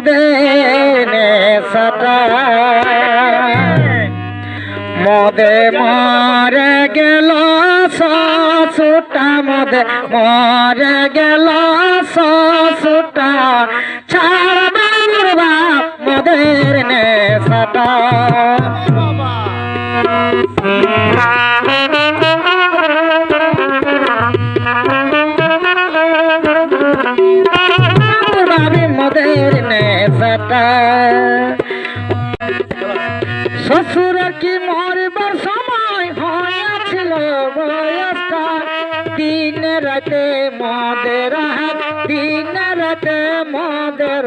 মদেনে সাটা মদে মরে গেল সুটা মদে মরে গেল সুটা ছাড়বা মদের নে সাটা নেশাটা শ্বশুরের কি মরবার সময় হয়েছিল? বয়সটা দিন রাতে মদের দিন রাতে মদের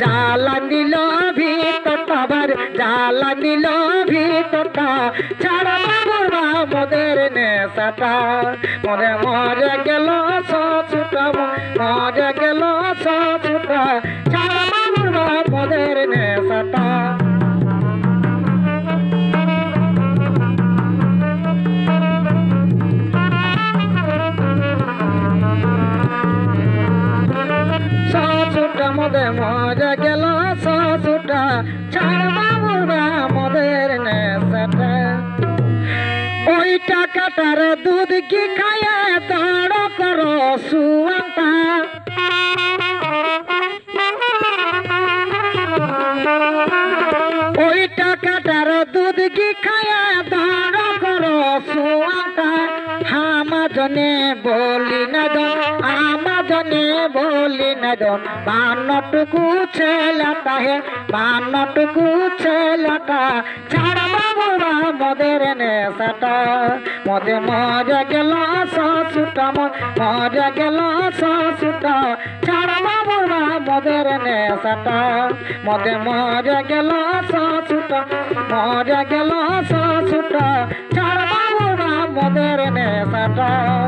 জ্বালা নিল ভিতরটা বার জ্বালা নিল ভিতরটা। ছাড়া বাবুর মদের নেশাটা। মরে মরে গেল শ্বশুরটা মরে গেল শ্বশুরটা ছাড়া মদে মজা গেল সসুটা ছাড় বাবুরা মদের ওই টাকাটার দুধ কি খায়া দাঁড় করো সুয়াটা? ওই টাকাটার দুধ কি খায়া দাঁড় আমাজনে বলি না জন আমাজনে বলি না জন বান্নটুকু ছেলেটা হে বান্নটুকু ছেলেটা ছাড়া বাবুরা মদের নেশাটা। মদে মজা গেল সসুটা মজা গেল সসুটা ছাড়া বাবুরা মদের নেশাটা। মদে মজা গেল সসুটা মজা গেল সসুটা ছাড়া বাবুরা মদের নেশাটা।